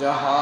大家好。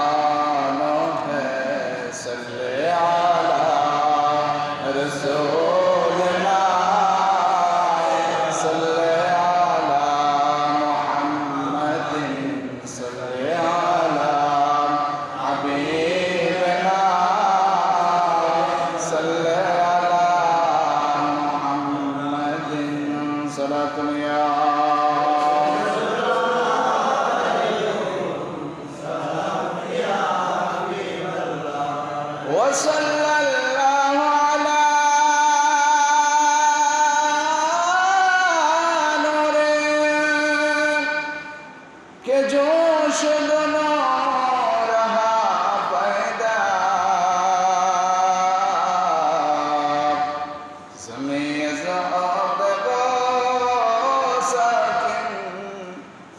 بباسط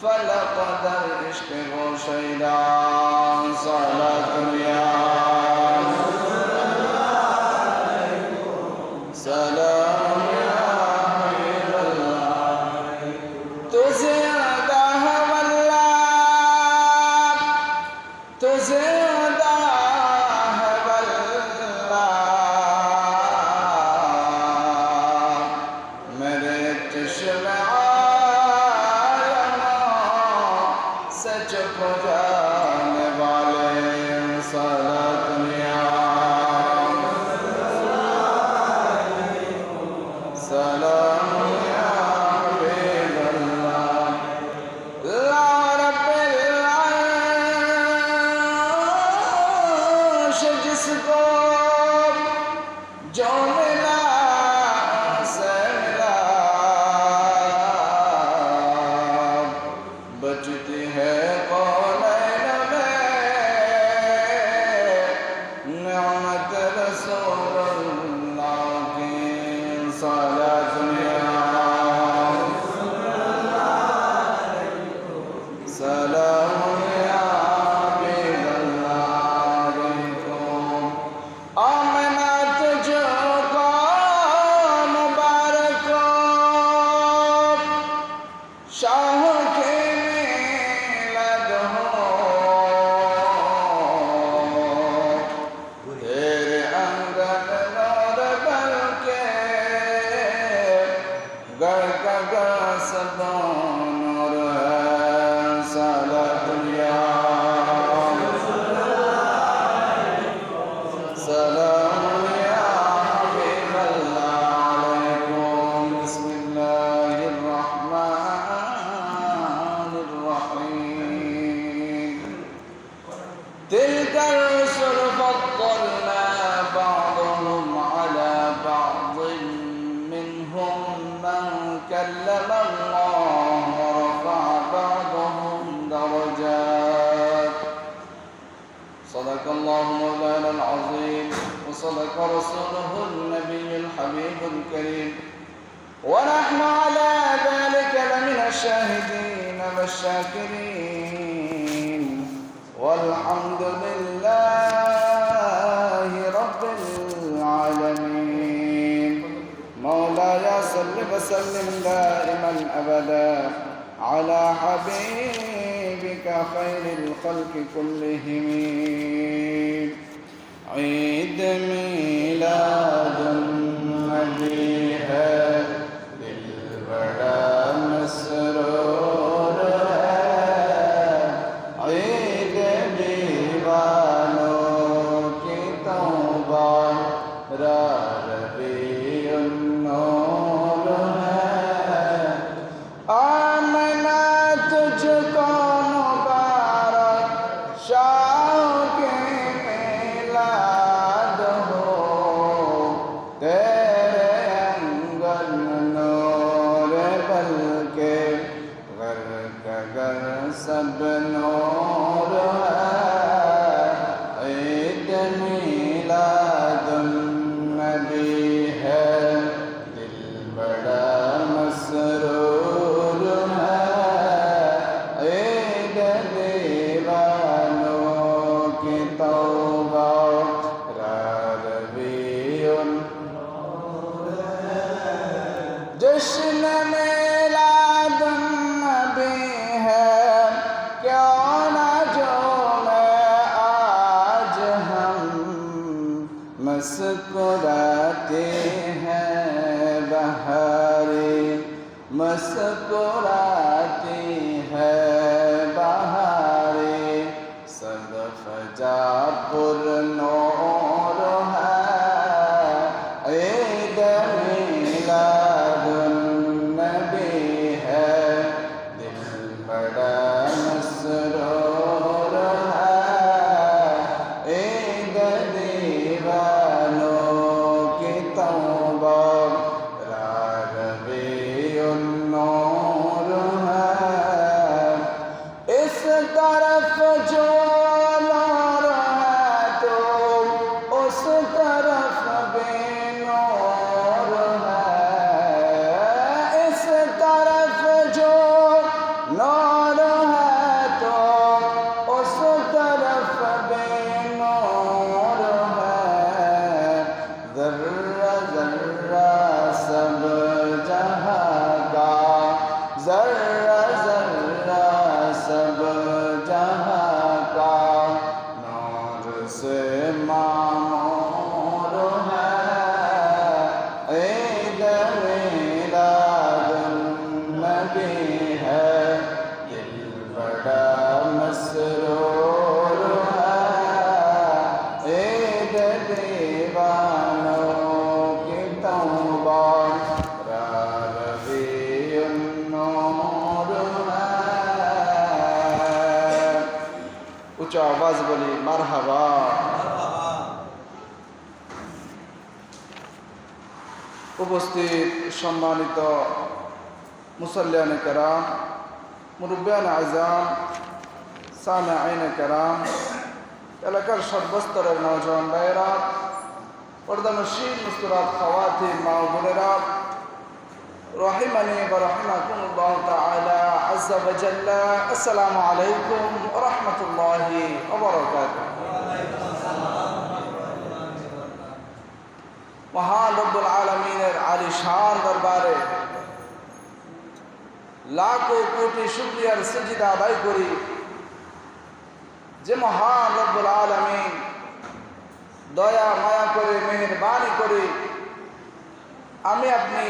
فلقد العشق غشيدا social disregard John صدق رسوله النبي الحبيب الكريم. ونحن على ذلك لمن الشاهدين والشاكرين. والحمد لله رب العالمين. مولاي صل وسلم دائما أبدا على حبيبك خير الخلق كلهم. عيد ميلاد se man উচ্চ আওয়াজ বলি মারহাবা উপস্থিত সম্মানিত মুসল্লিয়ান কেরাম মুরব্বিয়ান আজম সামে আইনে কেরাম এলাকার সর্বস্তরের নওজওয়ান ভাইয়েরা পর্দানশীল মুস্তুরাত খাওয়াতি মা ও বোনেরা রহিমানি বা রহমাকুমুল্লাহ তাআলা আজ্জা আদায় করি যে মহান রব্বুল দয়া, মায়া করে, মেহরবানি করে আমি আপনি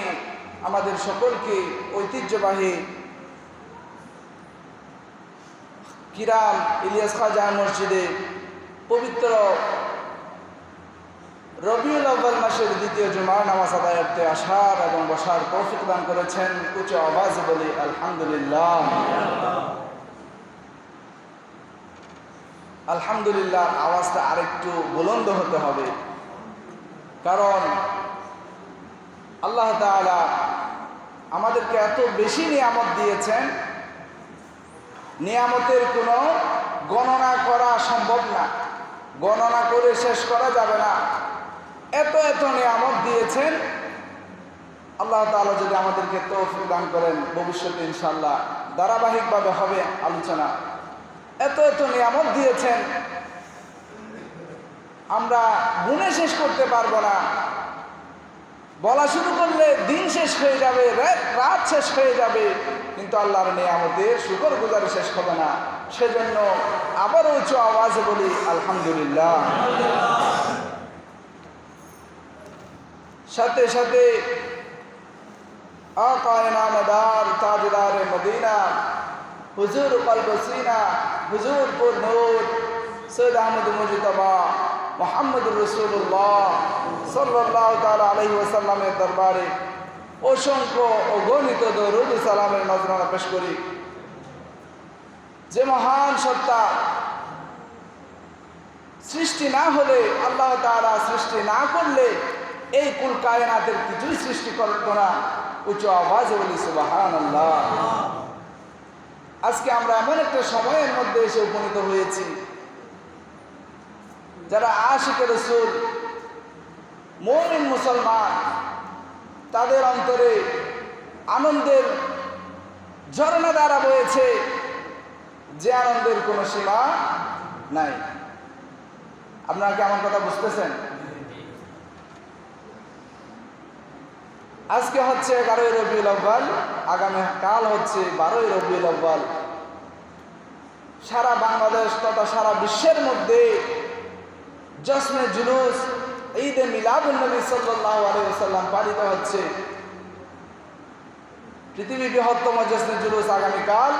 আমাদের সকলকে ঐতিহ্যবাহী কিরাম ইলিয়াস খাজা মসজিদে পবিত্র রবিউল আব্বাল মাসের দ্বিতীয় জুমার নামাজ আদায়তে আসার এবং বসার তৌফিক দান করেছেন উচ্চ আওয়াজ বলি আলহামদুলিল্লাহ। আলহামদুলিল্লাহ আওয়াজটা আরেকটু বুলন্দ হতে হবে। কারণ আল্লাহ তাআলা আমাদেরকে এত বেশি নিয়ামত দিয়েছেন নিয়ামতের কোনো গণনা করা সম্ভব না। গণনা করে শেষ করা যাবে না। এত এত নিয়ামত দিয়েছেন। আল্লাহ তাআলা যদি আমাদেরকে তৌফিক দান করেন, ভবিষ্যতে ইনশাল্লাহ ধারাবাহিকভাবে হবে আলোচনা। এত এত নিয়ামত দিয়েছেন। আমরা গুণে শেষ করতে পারব না। বলা শুরু করলে দিন শেষ হয়ে যাবে রাত শেষ হয়ে যাবে। কিন্তু আল্লাহর নিয়ামতের শুকর গুজারি শেষ হবে না। সেজন্য আবার উঁচু আওয়াজে বলি, আলহামদুলিল্লাহ। সাথে সাথে আকায় নামদার, তাজদার মদিনা, হুজুর কলবসিনা হুজুরপুর নূর, সৈয়দ আহমদ মুজিতবা মোহাম্মদ রসুল্লাহ সাল্লাহ তাল আলহি ওসাল্লামের দরবারে অসংখ্য অগণিত দরুদ সালামের নজরানা পেশ করি। যে মহান সত্তা সৃষ্টি না হলে, আল্লাহ তারা সৃষ্টি না করলে, এই কুল কায়নাতের কিছুই সৃষ্টি করত না উচ্চ আওয়াজে বলি সুবাহান আল্লাহ আজকে আমরা এমন একটা সময়ের মধ্যে এসে উপনীত হয়েছি, যারা আশিকে রসুল, মৌমিন মুসলমান তাদের অন্তরে আনন্দের ঝর্ণা দ্বারা বয়েছে যে আনন্দের কোনো সীমা নাই। আপনারা কি আমার কথা বুঝতেছেন? আজকে হচ্ছে এগারোই রবিউল আব্বাল আগামী কাল হচ্ছে বারোই রবিউল আব্বাল সারা বাংলাদেশ তথা সারা বিশ্বের মধ্যে জশ্নে জুলুস ঈদে মিলাদুল নবী সাল্লাহ আলাইসাল্লাম পালিত হচ্ছে। পৃথিবীর বৃহত্তম জশ্নে জুলুস আগামীকাল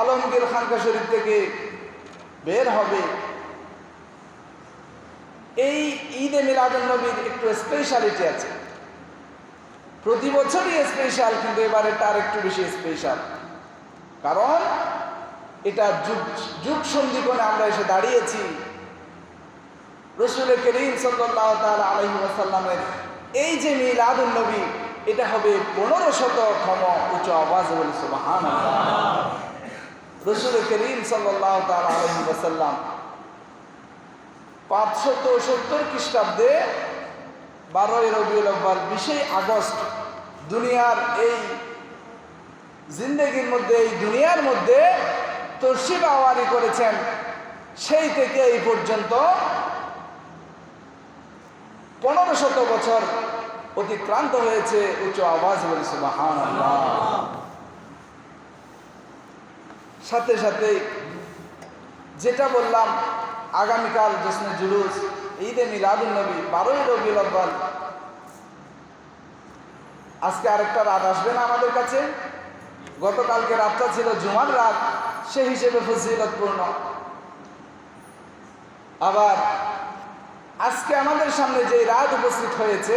আলমগীর খানকা শরীফ থেকে বের হবে। এই ঈদে মিলাদুল নবীর একটু স্পেশালিটি আছে। প্রতি বছরই স্পেশাল কিন্তু এবারে তার একটু বেশি স্পেশাল কারণ এটা যুগ যুগ সন্ধিকোণে আমরা এসে দাঁড়িয়েছি। রসুল করিম সাল্লাহ তাল আলহি আসাল্লামের এই যে মিলাদুল নবী এটা হবে পনেরো শততম উচ্চ আওয়াজ বলে সুবাহান রসুল করিম সাল্লাহ তাল আলহি আসাল্লাম পাঁচশত সত্তর খ্রিস্টাব্দে বারোই রবিউল আব্বাল বিশে আগস্ট, দুনিয়ার এই জিন্দগির মধ্যে, এই দুনিয়ার মধ্যে তর্সিব আওয়ারি করেছেন। সেই থেকে এই পর্যন্ত পনেরো শত বছর অতিক্রান্ত হয়েছে উচ্চ আওয়াজ বলেছে সাথে সাথে যেটা বললাম, আগামীকাল জশ্নে জুলুস, ঈদে মিলাদুল নবী, বারোই রবিউল আব্বাল আজকে আরেকটা রাত আসবে না আমাদের কাছে? গতকালকে রাতটা ছিল জুমার রাত, সে হিসেবে ফজিলতপূর্ণ। আবার আজকে আমাদের সামনে যে রাত উপস্থিত হয়েছে,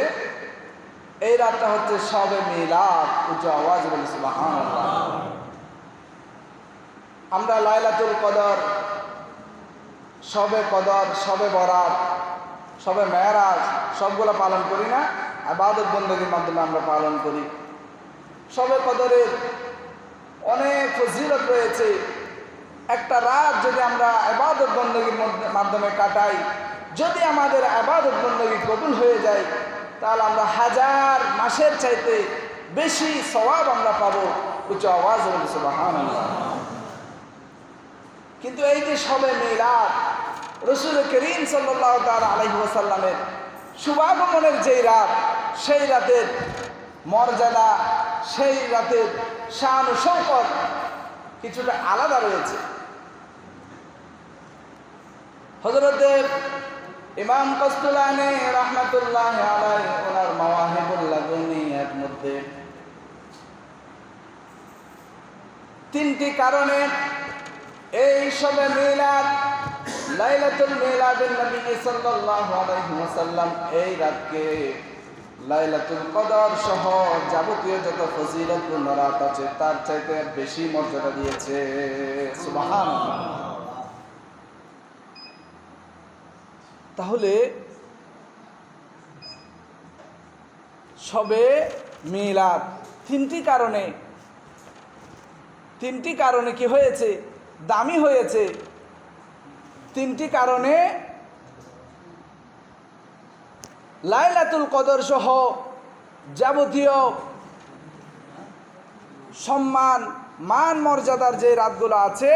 এই রাতটা হচ্ছে সবে মিলাদ উচ্চ আওয়াজ বলেছে আমরা লাইলাতুল কদর, সবে কদর, সবে বরাত, সবে মেয়ারাজ সবগুলো পালন করি না, আবাদত বন্দীর মাধ্যমে আমরা পালন করি। সবে কদরের অনেক ফজিলত রয়েছে। একটা রাত যদি আমরা আবাদত বন্দীর মাধ্যমে কাটাই যদি আমাদের আবাদত বন্দী কবুল হয়ে যায়, তাহলে আমরা হাজার মাসের চাইতে বেশি সবাব আমরা পাবো উচ্চ আওয়াজ বলেছে বাহান কিন্তু এই যে সবে মিলাদ, রসুল করিম সাল্লাহ তাল আলহি ওসাল্লামের শুভাগমনের যেই রাত, সেই রাতের মর্যাদা, সেই রাতের শান সংকট কিছুটা আলাদা রয়েছে। হজরতের ইমাম কস্তুলানে রহমতুল্লাহ আলাই ওনার মাওয়াহিবুল্লাহ দুনিয়ার মধ্যে। তিনটি কারণে এই সবে মিলাদ, লাইলাতুল মিলাদুন নবী সাল্লাল্লাহু আলাইহি ওয়াসাল্লাম এই রাতকে লাইলাতুল কদর সহ যাবতীয় যত ফজিলতপূর্ণ রাত আছে, তার চাইতে বেশি মর্যাদা দিয়েছে। সুবহানাল্লাহ। তাহলে সবে মিলাদ। তিনটি কারণে। তিনটি কারণে কি হয়েছে? দামি হয়েছে। তিনটি কারণে লাইলাতুল কদর সহ যাবতীয় সম্মান, মান, মর্যাদার যে রাতগুলো আছে